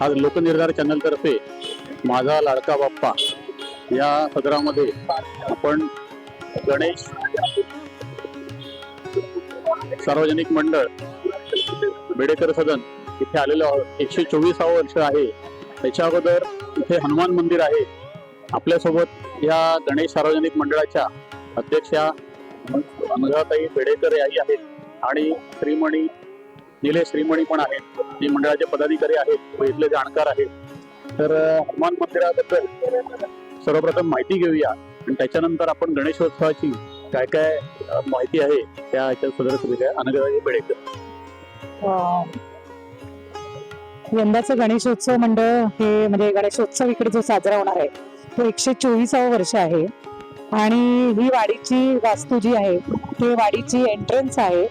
आज लोकनिर्धार चॅनलतर्फे माझा लाडका बाप्पा या सदरामध्ये आपण गणेश सार्वजनिक मंडळ बेडेकर सदन इथे आलेलो आहोत. एकशे चोवीसावं वर्ष आहे. त्याच्या अगोदर इथे हनुमान मंदिर आहे. आपल्यासोबत या गणेश सार्वजनिक मंडळाच्या अध्यक्षा अनुराताई बेडेकर याही आहेत आणि श्रीमणी गेले श्रीमणी पण आहेत. जे मंडळाचे पदाधिकारी आहेत. व इथले जाणकार आहेत. तर हनुमान मंदिराबद्दल सर्वप्रथम माहिती घेऊया. आणि त्याच्यानंतर आपण गणेशोत्सवाची काय काय माहिती आहे त्या याच्यात सदर केलेल्या अनगराजी बेडेकर यंदाचं गणेशोत्सव मंडळ हे म्हणजे गणेशोत्सव इकडे जो साजरा होणार आहे तो एकशे चोवीसावं वर्ष आहे. आणि ही वाडीची वास्तू जी आहे ते वाडीची एंट्रन्स आहे.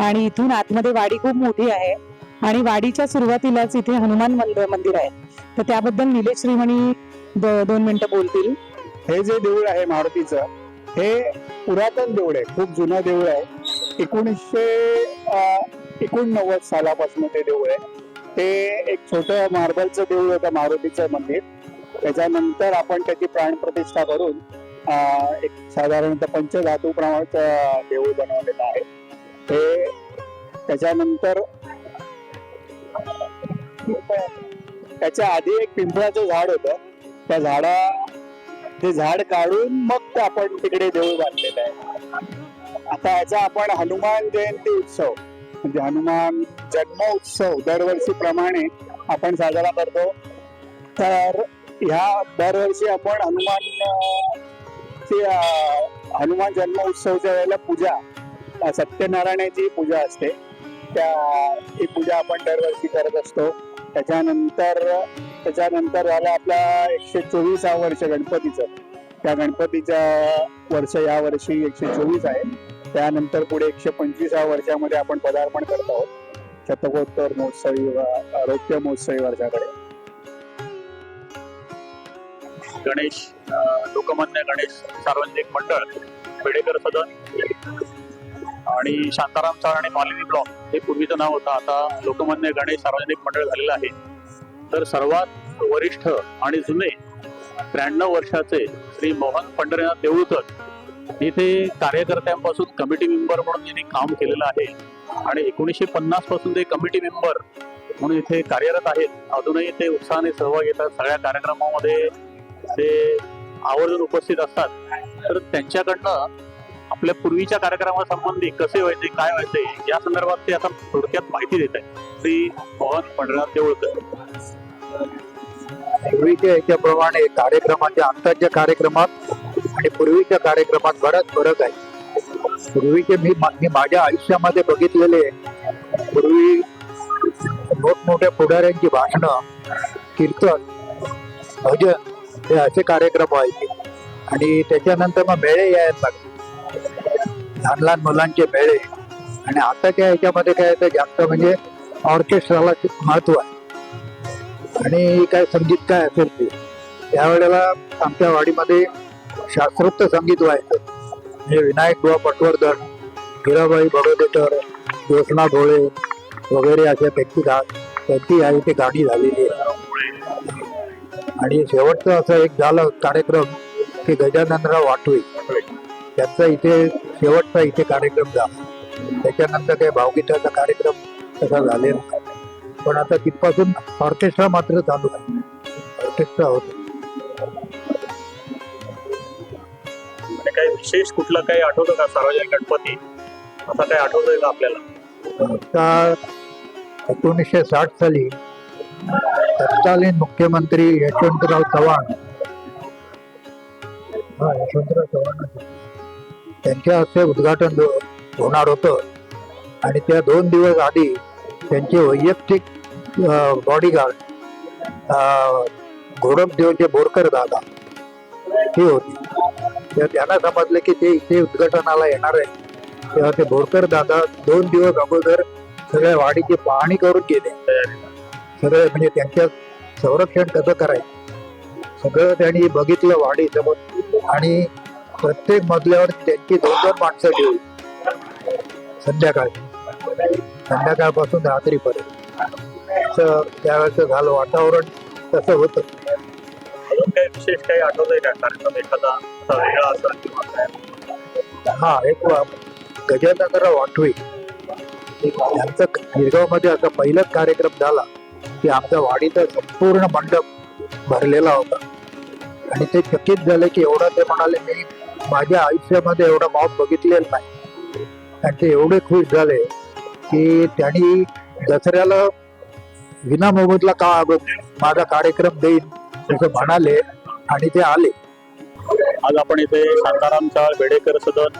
आणि इथून आतमध्ये वाडी खूप मोठी आहे. आणि वाडीच्या सुरुवातीलाच इथे हनुमान मंदिर मंदिर आहे. तर त्याबद्दल निलेश श्रीमणी दोन मिनिटं बोलतील. हे जे देऊळ आहे मारुतीचं हे पुरातन देऊळ आहे. खूप जुनं देऊळ आहे. एकोणीसशे एकोणनव्वद सालापासून ते देऊळ आहे. ते एक छोटं मार्बलचं देऊळ होतं मारुतीचं मंदिर. त्याच्यानंतर आपण त्याची प्राणप्रतिष्ठा करून एक साधारणतः पंचधातू प्रमाणाचं देऊळ बनवलेलं आहे. हे त्याच्यानंतर त्याच्या आधी एक पिंपळाचं झाड होतं. त्या झाडा ते झाड काढून मग ते आपण तिकडे देऊळ बांधलेलं आहे. आता याचा आपण हनुमान जयंती उत्सव म्हणजे हनुमान जन्म उत्सव दरवर्षी प्रमाणे आपण साजरा करतो. तर ह्या दरवर्षी आपण हनुमान अं, हनुमान जन्म उत्सवच्या वेळेला पूजा सत्यनारायणाची पूजा असते. त्या ही पूजा आपण दरवर्षी करत असतो. त्याच्यानंतर त्याच्यानंतर झालं आपला एकशे चोवीसा वर्ष गणपतीचं. त्या गणपतीचं वर्ष या वर्षी एकशे चोवीस आहे. त्यानंतर पुढे एकशे पंचवीसा वर्षामध्ये आपण पदार्पण करत आहोत. शतकोत्तर महोत्सवी आरोग्य महोत्सवी वर्षाकडे. गणेश लोकमान्य गणेश सार्वजनिक मंडळ पेडेकर सदन. आणि शांताराम सर आणि मालिनी ब्लॉक हे पूर्वीचं नाव होतं. आता लोकमान्य गणेश सार्वजनिक मंडळ झालेलं आहे. तर सर्वात वरिष्ठ आणि जुने त्र्याण्णव वर्षाचे श्री मोहन पंढरीनाथ देऊळकर इथे कार्यकर्त्यांपासून कमिटी मेंबर म्हणून यांनी काम केलेलं आहे. आणि एकोणीसशे पन्नासपासून ते कमिटी मेंबर म्हणून इथे कार्यरत आहेत. अजूनही ते उत्साहाने सहभाग घेतात सगळ्या कार्यक्रमामध्ये ते आवर्जून उपस्थित असतात. तर त्यांच्याकडनं आपल्या पूर्वीच्या कार्यक्रमासंबंधी कसे व्हायचे काय व्हायचे या संदर्भात ते आता थोडक्यात माहिती देत आहे श्री मोहन पंढरनाथ देऊळकर. पूर्वीच्या याच्याप्रमाणे कार्यक्रमाच्या आत्ताच्या कार्यक्रमात आणि पूर्वीच्या कार्यक्रमात बराच फरक आहे. पूर्वीचे मी मी माझ्या आयुष्यामध्ये बघितलेले पूर्वी मोठमोठ्या पुढाऱ्यांची भाषणं कीर्तन भजन हे असे कार्यक्रम व्हायचे. आणि त्याच्यानंतर मग मेळे यायला लागले. लहान लहान मुलांचे मेळे. आणि आताच्या याच्यामध्ये काय आहे तर जास्त म्हणजे ऑर्केस्ट्राला महत्त्व आहे. आणि काय संगीत काय असेल ते त्यावेळेला आमच्या वाडीमध्ये शास्त्रोक्त संगीत व्हायचं. म्हणजे विनायक बुवा पटवर्धन हिराबाई बडोदेकर ज्योत्ना भोळे वगैरे अशा व्यक्ती गा त्यांची आहे ते गाणी झालेली आहे. आणि शेवटचं असं एक झालं कार्यक्रम की गजाननराव वाटवे. त्यांचा इथे शेवटचा इथे कार्यक्रम झाला. त्याच्यानंतर काही भावगीताचा कार्यक्रम तसा झालेला नाही. पण आता तिथपासून ऑर्केस्ट्रा मात्र चालू आहे. ऑर्केस्ट्रा होतो. विशेष कुठलं काही आठवतं का? सार्वजनिक गणपती? असं काही आठवतंय का आपल्याला? आता एकोणीसशे साठ साली तत्कालीन मुख्यमंत्री यशवंतराव चव्हाण. हा यशवंतराव चव्हाण. त्यांच्या हस्ते उद्घाटन होणार होतं. आणि त्या दोन दिवस आधी त्यांचे वैयक्तिक बॉडीगार्ड घोडपदेवचे बोरकर दादा हे होते. तर त्यांना समजलं की ते इथे उद्घाटनाला येणार आहे. तेव्हा ते बोरकर दादा दोन दिवस अगोदर सगळ्या वाडीची पाहणी करून गेले. सगळे म्हणजे त्यांच्या संरक्षण कसं करायचं? सगळं त्यांनी बघितलं वाडी समोर आणि प्रत्येक मजल्यावर त्यांची दोन दोन माणसं ठेवली. संध्याकाळी संध्याकाळपासून रात्रीपर्यंत. त्यावेळेचं झालं वातावरण तसं होतं. अजून काही विशेष काही का? कार्यक्रम एखादा असा वेगळा असा किंवा हा एक गजाननराव वाटवे यांचा गिरगावमध्ये असा पहिलाच कार्यक्रम झाला की आमचा वाडीचा संपूर्ण मंडप भरलेला होता. आणि ते चकित झाले की एवढा ते म्हणाले मी माझ्या आयुष्यामध्ये एवढा मॉब बघितलेला नाही. आणि ते एवढे खुश झाले की त्यांनी दसऱ्याला विना मोबदला का माझा कार्यक्रम देईन असं म्हणाले आणि ते आले. आज आपण इथे शांताराम चाळ बेडेकर सदन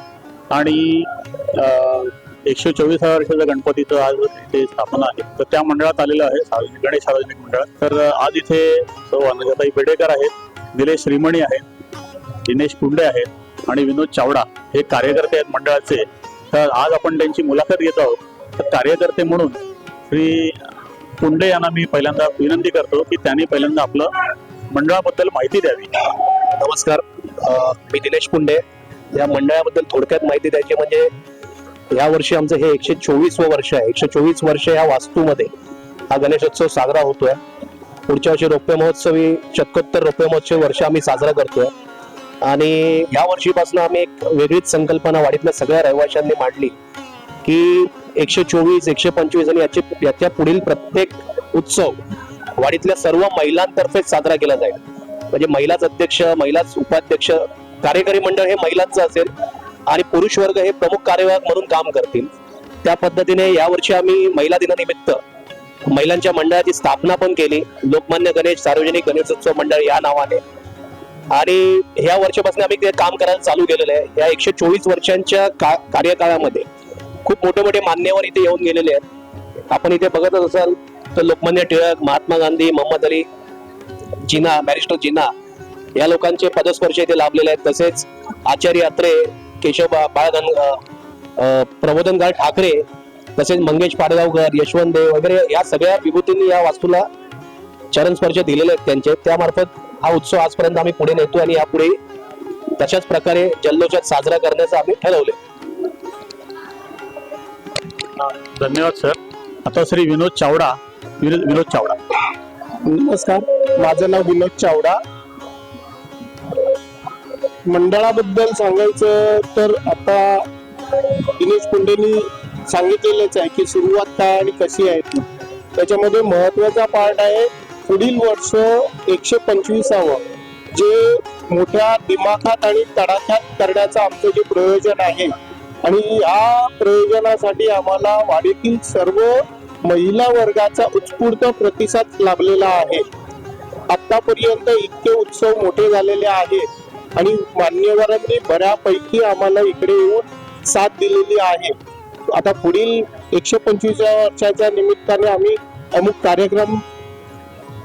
आणि अं, एकशे चोवीसाव्या वर्षाच्या गणपतीचं आज इथे स्थापना आहे. तर त्या मंडळात आलेलं आहे गणेश सार्वजनिक मंडळ. तर आज इथे सौ अनुजाताई बेडेकर आहेत निलेश श्रीमणी आहेत दिनेश पुंडे आहेत आणि विनोद चावडा हे कार्यकर्ते आहेत मंडळाचे. तर आज आपण त्यांची मुलाखत घेत आहोत. तर कार्यकर्ते म्हणून श्री कुंडे यांना मी पहिल्यांदा विनंती करतो की त्यांनी पहिल्यांदा आपलं मंडळाबद्दल माहिती द्यावी. नमस्कार. मी दिनेश कुंडे. या मंडळाबद्दल थोडक्यात माहिती द्यायची म्हणजे या वर्षी आमचं हे एकशे चोवीसवं वर्ष आहे. एकशे चोवीस वर्ष या वास्तूमध्ये हा गणेशोत्सव साजरा होतोय. पुढच्या वर्षी रौप्य महोत्सवी शतकोत्तर रौप्य महोत्सवी वर्ष आम्ही साजरा करतोय. आणि या वर्षीपासून आम्ही एक वेगळीच संकल्पना वाडीतल्या सगळ्या रहिवाशांनी मांडली की एकशे चोवीस एकशे पंचवीस आणि याचे याच्या पुढील प्रत्येक उत्सव वाडीतल्या सर्व महिलांतर्फे साजरा केला जाईल. म्हणजे महिलाच अध्यक्ष महिलाच उपाध्यक्ष कार्यकारी मंडळ हे महिलांचं असेल आणि पुरुष वर्ग हे प्रमुख कार्यवाहक म्हणून काम करतील. त्या पद्धतीने यावर्षी आम्ही महिला दिनानिमित्त महिलांच्या मंडळाची स्थापना पण केली. लोकमान्य गणेश सार्वजनिक गणेशोत्सव मंडळ या नावाने. आणि ह्या वर्षापासून आम्ही ते काम करायला चालू केलेलं आहे. या एकशे चोवीस वर्षांच्या का कार्यकाळामध्ये खूप मोठे मोठे मान्यवर इथे येऊन गेलेले आहेत. आपण इथे बघतच असाल तर लोकमान्य टिळक महात्मा गांधी मोहम्मद अली जिना बॅरिस्टर जिना या लोकांचे पदस्पर्श इथे लाभलेले आहेत. तसेच आचार्य अत्रे केशव बाळगन बाळ ठाकरे तसेच मंगेश पाडगावकर यशवंत देव वगैरे या सगळ्या विभूतींनी या वास्तूला चरणस्पर्श दिलेले आहेत त्यांचे. त्यामार्फत हा उत्सव आजपर्यंत आम्ही पुढे नेतो आणि यापुढे तशाच प्रकारे जल्लोषात साजरा करण्याचं आम्ही ठरवले धन्यवाद सर आता श्री विनोद चावडा विनोद विनोद चावडा. नमस्कार माझं नाव विनोद चावडा. मंडळाबद्दल सांगायचं तर आता दिनेश कुंडेनी सांगितलेलंच आहे की सुरुवात काय आणि कशी आहे. ती त्याच्यामध्ये महत्त्वाचा पार्ट आहे पुढील वर्ष एकशे पंचवीसावं जे मोठ्या दिमाखात आणि तडाख्यात करण्याचं आमचं जे प्रयोजन आहे. आणि या प्रयोजनासाठी आम्हाला वाडीतील सर्व महिला वर्गाचा उत्स्फूर्त प्रतिसाद लाभलेला आहे. आतापर्यंत इतके उत्सव मोठे झालेले आहेत आणि मान्यवरांनी बऱ्यापैकी आम्हाला इकडे येऊन साथ दिलेली आहे. आता पुढील एकशे पंचवीस वर्षाच्या निमित्ताने आम्ही अमुक कार्यक्रम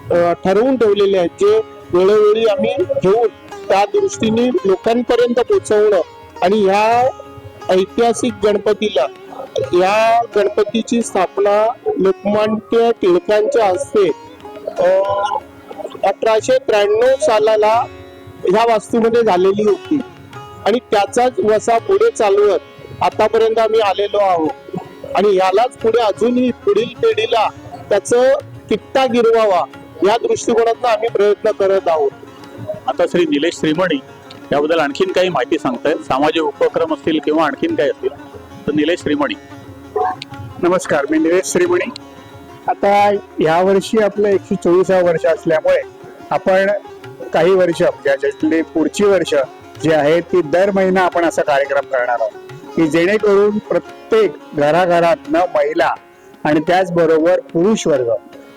ठरवून ठेवलेले आहेत. जे वेळोवेळी आम्ही घेऊन त्या दृष्टीने लोकांपर्यंत पोहोचवणं आणि ह्या ऐतिहासिक गणपतीला या गणपतीची स्थापना लोकमान्य टिळकांच्या हस्ते अठराशे त्र्याण्णव सालाला ह्या वास्तूमध्ये झालेली होती. आणि त्याचाच वसा पुढे चालवत आतापर्यंत आम्ही आलेलो आहोत. आणि ह्यालाच पुढे अजूनही पुढील पिढीला त्याचं किट्टा गिरवावा या दृष्टिकोनातून आम्ही प्रयत्न करत आहोत. आता श्री निलेश श्रीमणी याबद्दल आणखीन काही माहिती सांगतायत. सामाजिक उपक्रम असतील किंवा आणखीन काही असतील तर निलेश श्रीमणी. नमस्कार मी निलेश श्रीमणी. आता या वर्षी आपलं एकशे चोवीसा वर्ष असल्यामुळे आपण काही वर्ष म्हणजे ज्याच्यातली पुढची वर्ष जी आहे ती दर महिना आपण असा कार्यक्रम करणार आहोत. की जेणेकरून प्रत्येक घराघरातनं महिला आणि त्याचबरोबर पुरुष वर्ग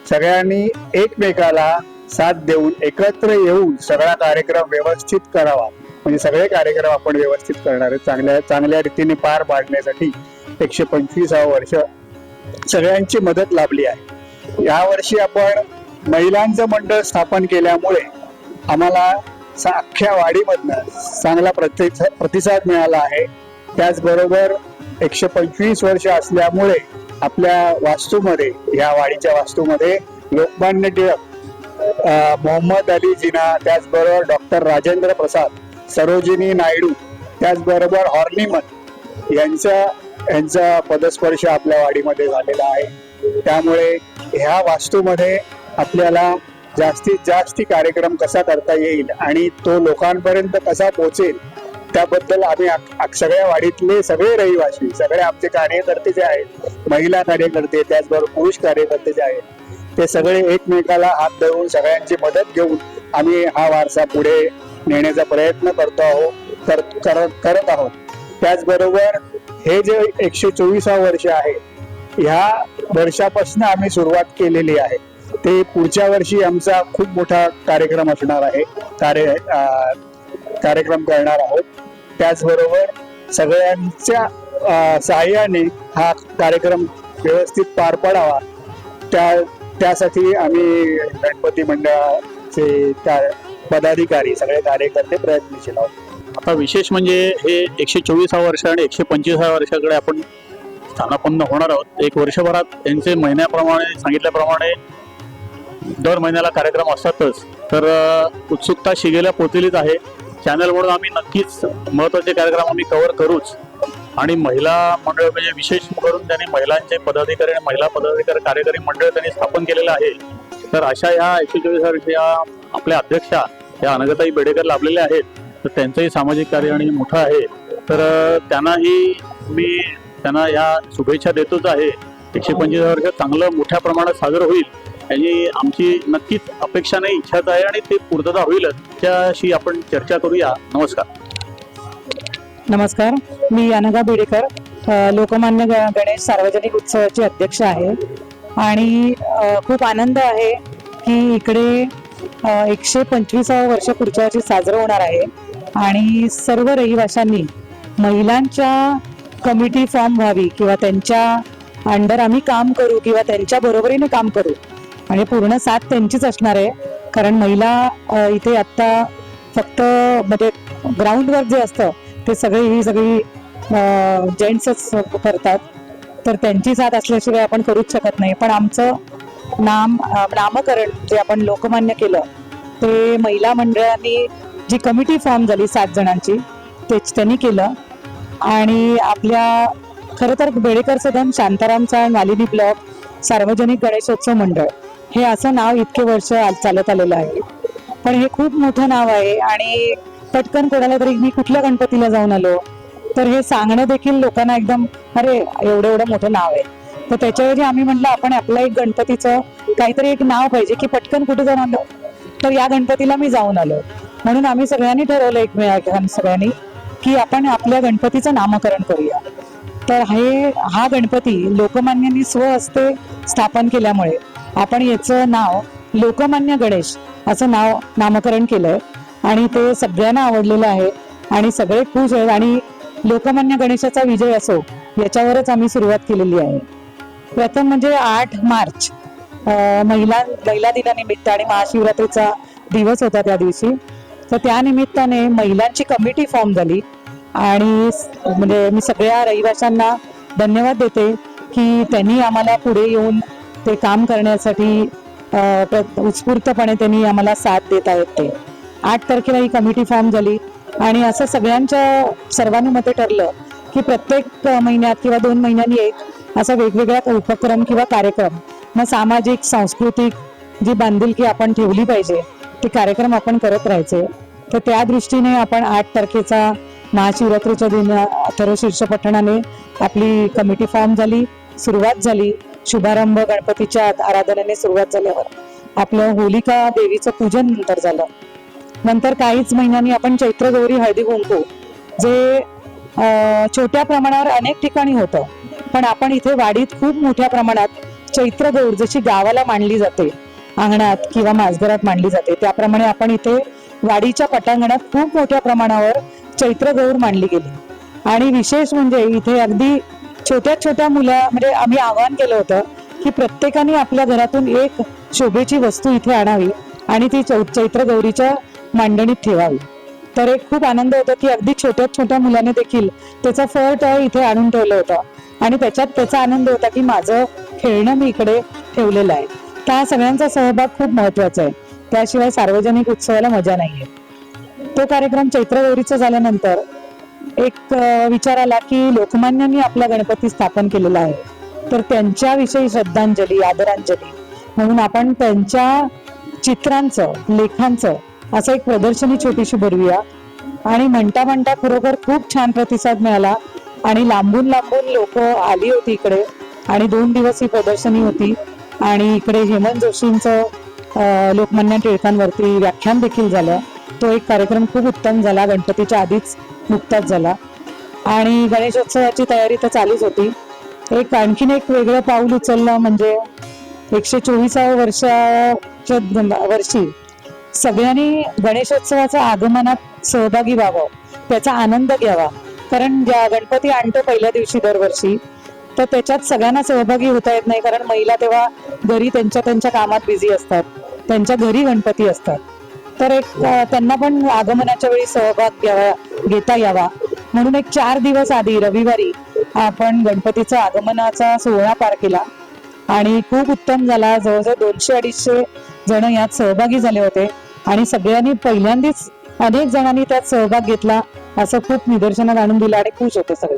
सगळ्यांनी एकमेकाला साथ देऊन एकत्र येऊन सगळा कार्यक्रम व्यवस्थित करावा. म्हणजे सगळे कार्यक्रम आपण व्यवस्थित करणार आहे चांगल्या चांगल्या रीतीने पार पाडण्यासाठी एकशे पंचवीसावं वर्ष सगळ्यांची मदत लाभली आहे. या वर्षी आपण महिलांचं मंडळ स्थापन केल्यामुळे आम्हाला अख्ख्या वाडीमधनं चांगला प्रति प्रतिसाद मिळाला आहे. त्याचबरोबर एकशे पंचवीस वर्ष असल्यामुळे आपल्या वास्तूमध्ये या वाडीच्या वास्तूमध्ये लोकमान्य टिळक मोहम्मद अली जिना त्याचबरोबर डॉक्टर राजेंद्र प्रसाद सरोजिनी नायडू त्याचबरोबर हॉर्निमन यांचा यांचा पदस्पर्श आपल्या वाडीमध्ये झालेला आहे. त्यामुळे ह्या वास्तूमध्ये आपल्याला जास्तीत जास्त कार्यक्रम कसा करता येईल आणि तो लोकांपर्यंत कसा पोहोचेल त्याबद्दल आम्ही सगळ्या वाडीतले सगळे रहिवासी सगळे आमचे कार्यकर्ते जे आहेत महिला कार्यकर्ते त्याचबरोबर पुरुष कार्यकर्ते जे आहेत ते सगळे एकमेकाला हात धरून सगळ्यांची मदत घेऊन आम्ही हा वारसा पुढे नेण्याचा प्रयत्न करतो आहोत कर, करत करत आहोत. त्याचबरोबर हे जे एकशे चोवीसा वर्ष आहे ह्या वर्षापासून आम्ही सुरुवात केलेली आहे. ते पुढच्या वर्षी आमचा खूप मोठा कार्यक्रम असणार आहे. कार्य कार्यक्रम करणार आहोत. त्याचबरोबर सगळ्यांच्या सहाय्याने हा कार्यक्रम व्यवस्थित पार पडावा. त्या त्यासाठी आम्ही गणपती मंडळाचे त्या पदाधिकारी सगळे कार्यकर्ते प्रयत्नशील आहोत. आता विशेष म्हणजे हे एकशे चोवीसा वर्ष आणि एकशे पंचवीसाव्या वर्षाकडे आपण स्थानापन्न होणार आहोत. एक वर्षभरात त्यांचे महिन्याप्रमाणे सांगितल्याप्रमाणे दर महिन्याला कार्यक्रम असतातच. तर उत्सुकता शिगेला पोचलेलीच आहे. चॅनल म्हणून आम्ही नक्कीच महत्त्वाचे कार्यक्रम आम्ही कव्हर करूच. आणि महिला मंडळ म्हणजे विशेष करून त्यांनी महिलांचे पदाधिकारी आणि महिला पदाधिकारी कार्यकारी मंडळ त्यांनी स्थापन केलेलं आहे. तर अशा ह्या एकशे चोवीस या आपल्या अध्यक्षा या अनगताई बेडेकर लाभलेल्या आहेत. तर त्यांचंही सामाजिक कार्य आणि मोठं आहे. तर त्यांनाही मी त्यांना या शुभेच्छा देतोच आहे. एकशे पंचवीस वर्ष चांगलं मोठ्या प्रमाणात साजरं होईल. याची आमची नक्कीच अपेक्षा नाही इच्छाच आहे आणि ते पूर्तता होईलच. त्याशी आपण चर्चा करूया. नमस्कार. नमस्कार. मी अनघा बिडेकर लोकमान्य गणेश सार्वजनिक उत्सवाची अध्यक्ष आहे. आणि खूप आनंद आहे की इकडे एकशे पंचवीसावं वर्ष पुढच्या वर्षी साजरं होणार आहे. आणि सर्व रहिवाशांनी महिलांच्या कमिटी फॉर्म व्हावी किंवा त्यांच्या अंडर आम्ही काम करू किंवा त्यांच्या बरोबरीने काम करू आणि पूर्ण साथ त्यांचीच असणार आहे. कारण महिला इथे आत्ता फक्त म्हणजे ग्राउंडवर जे असतं ते सगळी ही सगळी जेंट्सच करतात. तर त्यांची साथ असल्याशिवाय आपण करूच शकत नाही. पण आमचं नाम नामकरण जे आपण लोकमान्य केलं ते महिला मंडळांनी जी कमिटी फॉर्म झाली सात जणांची तेच त्यांनी केलं. आणि आपल्या खरं तर बेडेकर सदन शांतारामचा मालिनी ब्लॉक सार्वजनिक गणेशोत्सव मंडळ हे असं नाव इतके वर्ष चालत आलेलं आहे. पण हे खूप मोठं नाव आहे आणि पटकन कोणाला तरी मी कुठल्या गणपतीला जाऊन आलो तर हे सांगणं देखील लोकांना एकदम अरे एवढं एवढं मोठं नाव आहे. तर त्याच्याऐवजी आम्ही म्हटलं आपण आपलं एक गणपतीचं काहीतरी एक नाव पाहिजे की पटकन कुठे जाऊन आलो? तर या गणपतीला मी जाऊन आलो. म्हणून आम्ही सगळ्यांनी ठरवलं एकमेकां सगळ्यांनी की आपण आपल्या गणपतीचं नामकरण करूया. तर हे हा गणपती लोकमान्यांनी स्वहस्ते स्थापन केल्यामुळे आपण याचं नाव लोकमान्य गणेश असं नाव नामकरण केलंय. आणि ते सगळ्यांना आवडलेलं आहे. आणि सगळे खुश आहेत. आणि लोकमान्य गणेशाचा विजय असो याच्यावरच आम्ही सुरुवात केलेली आहे. प्रथम म्हणजे आठ मार्च महिला महिला दिनानिमित्त आणि महाशिवरात्रीचा दिवस होता त्या दिवशी. तर त्या निमित्ताने महिलांची कमिटी फॉर्म झाली. आणि म्हणजे मी सगळ्या रहिवाशांना धन्यवाद देते की त्यांनी आम्हाला पुढे येऊन ते काम करण्यासाठी उत्स्फूर्तपणे त्यांनी आम्हाला साथ देत आहेत ते. आठ तारखेला ही कमिटी फॉर्म झाली आणि असं सगळ्यांच्या सर्वानुमते ठरलं की प्रत्येक महिन्यात किंवा दोन महिन्यांनी एक असा वेगवेगळा उपक्रम किंवा कार्यक्रम मग सामाजिक सांस्कृतिक जी बांधिलकी आपण ठेवली पाहिजे ते कार्यक्रम आपण करत राहायचे. तर त्या दृष्टीने आपण आठ तारखेचा महाशिवरात्रीच्या दिन अथर्व शीर्ष पठणाने आपली कमिटी फॉर्म झाली सुरुवात झाली. शुभारंभ गणपतीच्या आराधनेने सुरुवात झाल्यावर. आपलं होलिका देवीचं पूजन नंतर झालं. नंतर काहीच महिन्यांनी आपण चैत्र गौरी हळदी कुंकू जे छोट्या प्रमाणावर अनेक ठिकाणी होतं. पण आपण इथे वाडीत खूप मोठ्या प्रमाणात चैत्र गौर जशी गावाला मांडली जाते अंगणात किंवा माजघरात मांडली जाते त्याप्रमाणे आपण इथे वाडीच्या पटांगणात खूप मोठ्या प्रमाणावर चैत्र गौर मांडली गेली. आणि विशेष म्हणजे इथे अगदी छोट्या छोट्या मुला म्हणजे आम्ही आवाहन केलं होतं की प्रत्येकाने आपल्या घरातून एक शोभेची वस्तू इथे आणावी आणि ती चौ- चैत्र गौरीच्या मांडणीत ठेवावी. तर एक खूप आनंद होता की अगदी छोट्या छोट्या मुलाने देखील त्याचा फळ टळ इथे आणून ठेवलं होतं. आणि त्याच्यात त्याचा आनंद होता की माझं खेळणं मी इकडे ठेवलेलं आहे. त्या सगळ्यांचा सहभाग खूप महत्त्वाचा आहे. त्याशिवाय सार्वजनिक उत्सवाला मजा नाहीये. तो कार्यक्रम चैत्रगौरीचा झाल्यानंतर एक विचार आला की लोकमान्यांनी आपला गणपती स्थापन केलेला आहे. तर त्यांच्याविषयी श्रद्धांजली आदरांजली. म्हणून आपण त्यांच्या चित्रांचं लेखांचं असं एक प्रदर्शनी छोटीशी भरवूया आणि म्हणता म्हणता खरोखर खूप छान प्रतिसाद मिळाला. आणि लांबून लांबून लोक आली होती इकडे. आणि दोन दिवस ही प्रदर्शनी होती. आणि इकडे हेमंत जोशींचं लोकमान्य टिळकांवरती व्याख्यान देखील झालं. तो एक कार्यक्रम खूप उत्तम झाला. गणपतीच्या आधीच नुकताच झाला. आणि गणेशोत्सवाची तयारी तर चालूच होती. एक आणखीन एक वेगळं पाऊल उचललं म्हणजे एकशे चोवीसाव्या वर्षाच्या वर्षी सगळ्यांनी गणेशोत्सवाच्या आगमनात सहभागी व्हावं त्याचा आनंद घ्यावा. कारण ज्या गणपती आणतो पहिल्या दिवशी दरवर्षी तर त्याच्यात सगळ्यांना सहभागी होता येत नाही. कारण महिला तेव्हा घरी त्यांच्या त्यांच्या कामात बिझी असतात. त्यांच्या घरी गणपती असतात. तर एक त्यांना पण आगमनाच्या वेळी सहभाग घ्यावा घेता यावा. म्हणून एक चार दिवस आधी रविवारी आपण गणपतीचा आगमनाचा सोहळा पार केला. आणि खूप उत्तम झाला. जवळजवळ दोनशे अडीचशे जण यात सहभागी झाले होते. आणि सगळ्यांनी पहिल्यांदाच अनेक जणांनी त्यात सहभाग घेतला असं खूप निदर्शनात आणून दिलं आणि खुश होते सगळे.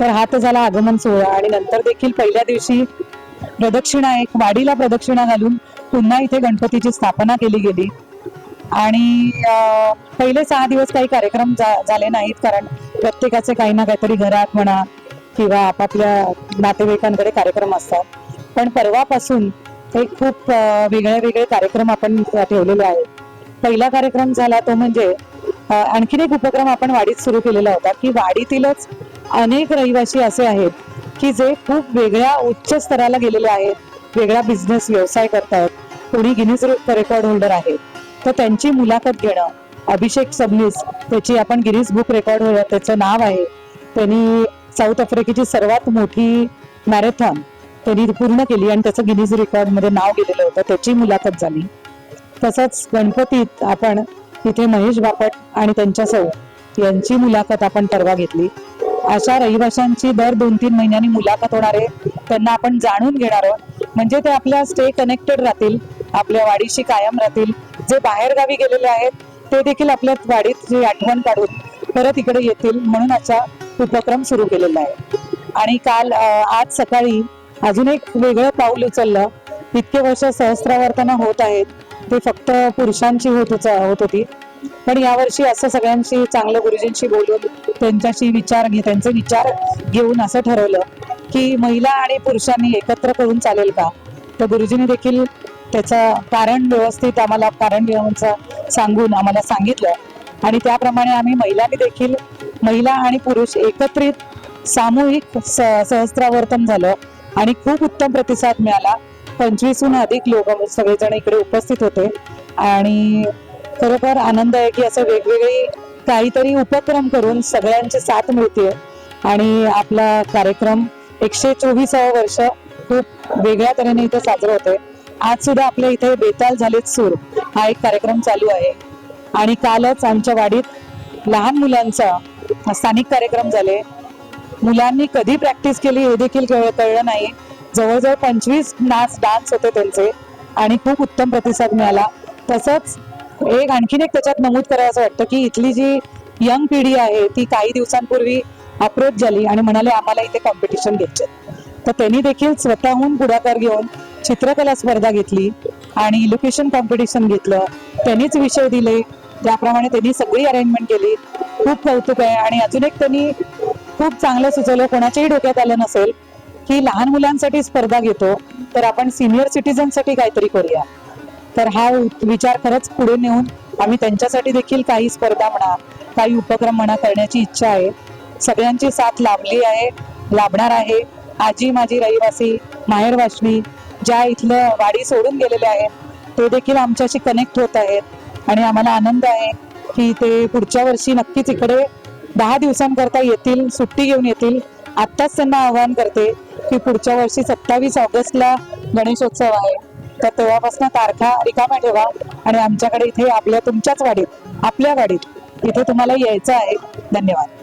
तर हा तर झाला आगमन सोहळा. आणि नंतर देखील पहिल्या दिवशी प्रदक्षिणा एक वाडीला प्रदक्षिणा घालून पुन्हा इथे गणपतीची स्थापना केली गेली. आणि पहिले सहा दिवस काही कार्यक्रम झाले नाहीत कारण प्रत्येकाचे काही ना काहीतरी घरात म्हणा किंवा आपापल्या नातेवाईकांकडे कार्यक्रम असतात. पण परवापासून हे खूप वेगळे वेगळे कार्यक्रम आपण ठेवलेले आहेत. पहिला कार्यक्रम झाला तो म्हणजे आणखीन एक उपक्रम आपण वाडीत सुरू केलेला होता की वाडीतीलच अनेक रहिवासी असे आहेत की जे खूप वेगळ्या उच्च स्तराला गेलेले आहेत वेगळा बिझनेस व्यवसाय करतायत. कोणी गिनीज रेकॉर्ड होल्डर आहेत. तर त्यांची मुलाखत घेणं अभिषेक सबनीस त्याची आपण गिरीज बुक रेकॉर्ड होल्डर त्याचं नाव आहे. त्यांनी साऊथ आफ्रिकेची सर्वात मोठी मॅरेथॉन त्यांनी पूर्ण केली आणि त्याचं गिनीज रेकॉर्डमध्ये नाव गेलेलं होतं त्याची मुलाखत झाली. तसंच गणपतीत आपण तिथे महेश बापट आणि त्यांच्या सौ यांची मुलाखत आपण परवा घेतली. अशा रहिवाशांची दर दोन तीन महिन्यांनी मुलाखत होणार आहे त्यांना आपण जाणून घेणार आहोत. म्हणजे ते आपल्या स्टे कनेक्टेड राहतील आपल्या वाडीशी कायम राहतील जे बाहेरगावी गेलेले आहेत ते देखील आपल्या वाडीत आठवण काढून परत इकडे येतील म्हणून असा उपक्रम सुरू केलेला आहे. आणि काल आज सकाळी अजून एक वेगळं पाऊल उचललं. इतके वर्ष सहस्त्रावर्तना होत आहेत ते फक्त पुरुषांची होत होत होत होती. पण यावर्षी असं सगळ्यांशी चांगलं गुरुजींशी बोलून त्यांच्याशी विचार घे त्यांचे विचार घेऊन असं ठरवलं की महिला आणि पुरुषांनी एकत्र करून चालेल का? तर गुरुजींनी देखील त्याचं कारण व्यवस्थित आम्हाला कारण व्यवस्था सांगून आम्हाला सांगितलं. आणि त्याप्रमाणे आम्ही महिलांनी देखील महिला आणि पुरुष एकत्रित सामूहिक स- सहस्त्रावर्तन झालं आणि खूप उत्तम प्रतिसाद मिळाला. पंचवीसहून अधिक लोक सगळेजण इकडे उपस्थित होते. आणि खरोखर आनंद आहे की असं वेगवेगळे काहीतरी उपक्रम करून सगळ्यांची साथ मिळते आणि आपला कार्यक्रम एकशे चोवीसावं वर्ष खूप वेगळ्या तऱ्हेने इथे साजरं होते आज सुद्धा आपल्या इथे बेताल झालेत सूर. हा एक कार्यक्रम चालू आहे. आणि कालच आमच्या वाडीत लहान मुलांचा स्थानिक कार्यक्रम झाले. मुलांनी कधी प्रॅक्टिस केली हे देखील कळलं नाही. जवळजवळ पंचवीस नाच डान्स होते त्यांचे आणि खूप उत्तम प्रतिसाद मिळाला. तसंच एक आणखीन एक त्याच्यात नमूद करायचं वाटतं की इथली जी यंग पिढी आहे ती काही दिवसांपूर्वी अप्रोच झाली आणि म्हणाले आम्हाला इथे कॉम्पिटिशन घ्यायचे तर त्यांनी देखील स्वतःहून पुढाकार घेऊन चित्रकला स्पर्धा घेतली आणि लोकेशन कॉम्पिटिशन घेतलं. त्यांनीच विषय दिले. त्याप्रमाणे त्यांनी सगळी अरेंजमेंट केली. खूप कौतुक आहे आणि अजून एक त्यांनी खूप चांगलं सुचवलं. कोणाच्याही डोक्यात आलं नसेल की लहान मुलांसाठी स्पर्धा घेतो तर आपण सिनियर सिटीजनसाठी काहीतरी करूया. तर हा विचार खरंच पुढे नेऊन आम्ही त्यांच्यासाठी देखील काही स्पर्धा म्हणा काही उपक्रम म्हणा करण्याची इच्छा आहे. सगळ्यांची साथ लाभली आहे लाभणार आहे. आजी माझी रहिवासी माहेरवाशमी ज्या इथलं वाडी सोडून गेलेले आहेत ते देखील आमच्याशी कनेक्ट होत आहेत. आणि आम्हाला आनंद आहे की ते पुढच्या वर्षी नक्कीच इकडे दहा दिवसांकरता येतील सुट्टी घेऊन येतील. आत्ताच त्यांना आवाहन करते की पुढच्या वर्षी सत्तावीस ऑगस्टला गणेशोत्सव आहे. तर तेव्हापासून तारखा रिकाम्या ठेवा आणि आमच्याकडे इथे आपल्या तुमच्याच वाडीत आपल्या वाडीत इथे तुम्हाला यायचं आहे. धन्यवाद.